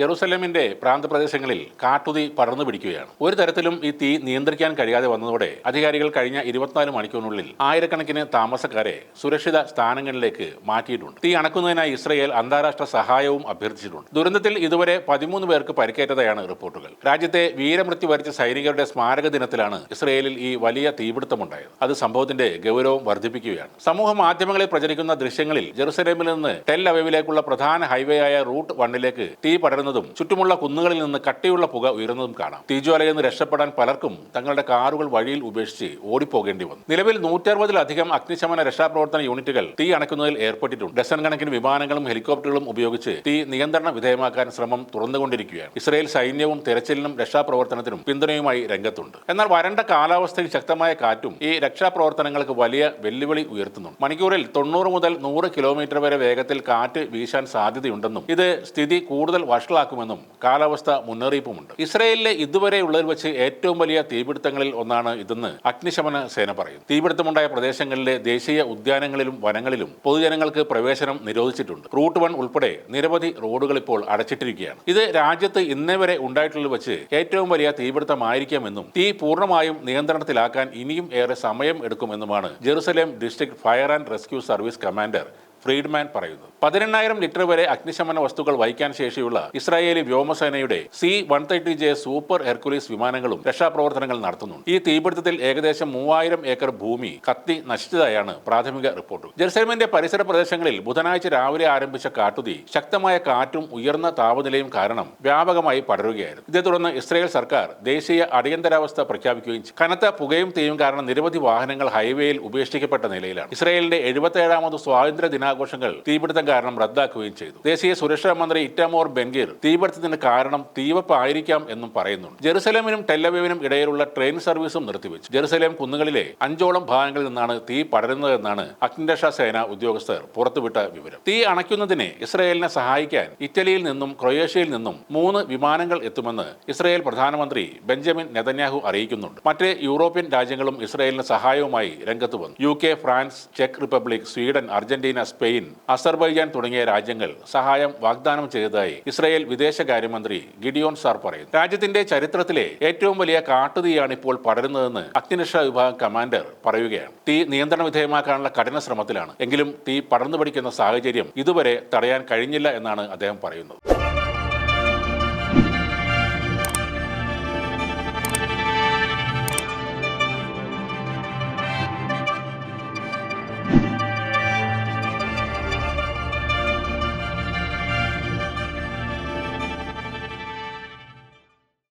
ജെറുസലേമിന്റെ പ്രാന്തപ്രദേശങ്ങളിൽ കാട്ടുതീ പടർന്നു പിടിക്കുകയാണ്. ഒരു തരത്തിലും ഈ തീ നിയന്ത്രിക്കാൻ കഴിയാതെ വന്നതോടെ അധികാരികൾ കഴിഞ്ഞ ഇരുപത്തിനാല് മണിക്കൂറിനുള്ളിൽ ആയിരക്കണക്കിന് താമസക്കാരെ സുരക്ഷിത സ്ഥാനങ്ങളിലേക്ക് മാറ്റിയിട്ടുണ്ട്. തീ അണക്കുന്നതിനായി ഇസ്രയേൽ അന്താരാഷ്ട്ര സഹായവും അഭ്യർത്ഥിച്ചിട്ടുണ്ട്. ദുരന്തത്തിൽ ഇതുവരെ പതിമൂന്ന് പേർക്ക് പരിക്കേറ്റതായാണ് റിപ്പോർട്ടുകൾ. രാജ്യത്തെ വീരമൃത്യു വരിച്ച സൈനികരുടെ സ്മാരക ദിനത്തിലാണ് ഇസ്രയേലിൽ ഈ വലിയ തീപിടുത്തമുണ്ടായത്. അത് സംഭവത്തിന്റെ ഗൗരവം വർദ്ധിപ്പിക്കുകയാണ്. സമൂഹ മാധ്യമങ്ങളിൽ പ്രചരിക്കുന്ന ദൃശ്യങ്ങളിൽ ജെറുസലേമിൽ നിന്ന് ടെൽ അവീവിലേക്കുള്ള പ്രധാന ഹൈവേ ആയ റൂട്ട് വണ്ണിലേക്ക് തീ പടരുന്നതും ചുറ്റുമുള്ള കുന്നുകളിൽ നിന്ന് കട്ടിയുള്ള പുക ഉയരുന്നതും കാണാം. തീജ്വാലയിൽ നിന്ന് രക്ഷപ്പെടാൻ പലർക്കും തങ്ങളുടെ കാറുകൾ വഴിയിൽ ഉപേക്ഷിച്ച് ഓടിപ്പോകേണ്ടി വന്നു. നിലവിൽ നൂറ്ററുപതിലധികം അഗ്നിശമന രക്ഷാപ്രവർത്തന യൂണിറ്റുകൾ തീ അണക്കുന്നതിൽ ഏർപ്പെട്ടിട്ടുണ്ട്. ഡസൻ കണക്കിന് വിമാനങ്ങളും ഹെലികോപ്റ്ററുകളും ഉപയോഗിച്ച് തീ നിയന്ത്രണ വിധേയമാക്കാൻ ശ്രമം തുറന്നുകൊണ്ടിരിക്കുകയാണ്. ഇസ്രയേൽ സൈന്യവും തെരച്ചിലിനും രക്ഷാപ്രവർത്തനത്തിനും പിന്തുണയുമായി രംഗത്തുണ്ട്. എന്നാൽ വരണ്ട കാലാവസ്ഥയിൽ ശക്തമായ കാറ്റും ഈ രക്ഷാപ്രവർത്തനങ്ങൾക്ക് വലിയ വെല്ലുവിളി ഉയർത്തുന്നുണ്ട്. മണിക്കൂറിൽ തൊണ്ണൂറ് മുതൽ നൂറ് കിലോമീറ്റർ വരെ വേഗത്തിൽ കാറ്റ് വീശാൻ സാധ്യതയുണ്ടെന്നും ഇത് സ്ഥിതി കൂടുതൽ വഷളാക്കുമെന്നും കാലാവസ്ഥ മുന്നറിയിപ്പുമുണ്ട്. ഇസ്രയേലിലെ ഇതുവരെയുള്ളതിൽ വെച്ച് ഏറ്റവും വലിയ തീപിടുത്തങ്ങളിൽ ഒന്നാണ് ഇതെന്ന് അഗ്നിശമന സേന പറയും. തീപിടുത്തമുണ്ടായ പ്രദേശങ്ങളിലെ ദേശീയ ഉദ്യാനങ്ങളിലും വനങ്ങളിലും പൊതുജനങ്ങൾക്ക് പ്രവേശനം നിരോധിച്ചിട്ടുണ്ട്. റൂട്ട് വൺ ഉൾപ്പെടെ നിരവധി റോഡുകൾ ഇപ്പോൾ അടച്ചിട്ടിരിക്കുകയാണ്. ഇത് രാജ്യത്ത് ഇന്നേ വരെ ഉണ്ടായിട്ടുള്ളത് വെച്ച് ഏറ്റവും വലിയ തീപിടുത്തമായിരിക്കാമെന്നും തീ പൂർണമായും നിയന്ത്രണത്തിലാക്കാൻ ഇനിയും ഏറെ സമയം എടുക്കുമെന്നുമാണ് Jerusalem district fire and rescue service commander Friedman പറയുന്നത് പതിനെണ്ണായിരം ലിറ്റർ വരെ അഗ്നിശമന വസ്തുക്കൾ വഹിക്കാൻ ശേഷിയുള്ള ഇസ്രായേലി വ്യോമസേനയുടെ C one thirty J super Hercules വിമാനങ്ങളും രക്ഷാപ്രവർത്തനങ്ങൾ നടത്തുന്നുണ്ട്. ഈ തീപിടുത്തത്തിൽ ഏകദേശം മൂവായിരം ഏക്കർ ഭൂമി കത്തി നശിച്ചതായാണ് പ്രാഥമിക റിപ്പോർട്ട്. ജെറുസലേമിന്റെ പരിസര പ്രദേശങ്ങളിൽ ബുധനാഴ്ച രാവിലെ ആരംഭിച്ച കാട്ടുതീ ശക്തമായ കാറ്റും ഉയർന്ന താപനിലയും കാരണം വ്യാപകമായി പടരുകയായിരുന്നു. ഇതേ തുടർന്ന് ഇസ്രായേൽ സർക്കാർ ദേശീയ അടിയന്തരാവസ്ഥ പ്രഖ്യാപിക്കുകയും കനത്ത പുകയും തീയും കാരണം നിരവധി വാഹനങ്ങൾ ഹൈവേയിൽ ഉപേക്ഷിക്കപ്പെട്ട നിലയിലാണ്. ഇസ്രായേലിന്റെ എഴുപത്തേഴാമത് സ്വാതന്ത്ര്യ ദിനാഘോഷങ്ങൾ തീപിടുത്തം കാരണം റദ്ദാക്കുകയും ചെയ്തു. ദേശീയ സുരക്ഷാ മന്ത്രി ഇറ്റാമോർ ബെൻഗീർ തീപിടുത്തത്തിന് കാരണം തീവപ്പായിരിക്കാം എന്നും പറയുന്നുണ്ട്. ജെറുസലേമിനും ടെല്ലവീവിനും ഇടയിലുള്ള ട്രെയിൻ സർവീസും നിർത്തിവെച്ചു. ജെറുസലേം കുന്നുകളിലെ അഞ്ചോളം ഭാഗങ്ങളിൽ നിന്നാണ് തീ പടരുന്നതെന്നാണ് അഗ്നിരക്ഷാ സേന ഉദ്യോഗസ്ഥർ പുറത്തുവിട്ട വിവരം. തീ അണയ്ക്കുന്നതിനെ ഇസ്രയേലിനെ സഹായിക്കാൻ ഇറ്റലിയിൽ നിന്നും ക്രൊയേഷ്യയിൽ നിന്നും മൂന്ന് വിമാനങ്ങൾ എത്തുമെന്ന് ഇസ്രയേൽ പ്രധാനമന്ത്രി ബെഞ്ചമിൻ നെതന്യാഹു അറിയിക്കുന്നുണ്ട്. മറ്റ് യൂറോപ്യൻ രാജ്യങ്ങളും ഇസ്രയേലിന് സഹായവുമായി രംഗത്ത് വന്നു. U K France check Republic Sweden Argentina Spain Azerbaijan തുടങ്ങിയ രാജ്യങ്ങൾ സഹായം വാഗ്ദാനം ചെയ്തതായി ഇസ്രായേൽ വിദേശകാര്യമന്ത്രി ഗിഡിയോൺ സാർ പറയുന്നു. രാജ്യത്തിന്റെ ചരിത്രത്തിലെ ഏറ്റവും വലിയ കാട്ടുതീയാണ് ഇപ്പോൾ പടരുന്നതെന്ന് അഗ്നിരക്ഷാ വിഭാഗം കമാൻഡർ പറയുകയാണ്. തീ നിയന്ത്രണ വിധേയമാക്കാനുള്ള കഠിന ശ്രമത്തിലാണ്. എങ്കിലും തീ പടർന്നു പിടിക്കുന്ന സാഹചര്യം ഇതുവരെ തടയാൻ കഴിഞ്ഞില്ല എന്നാണ് അദ്ദേഹം പറയുന്നത്.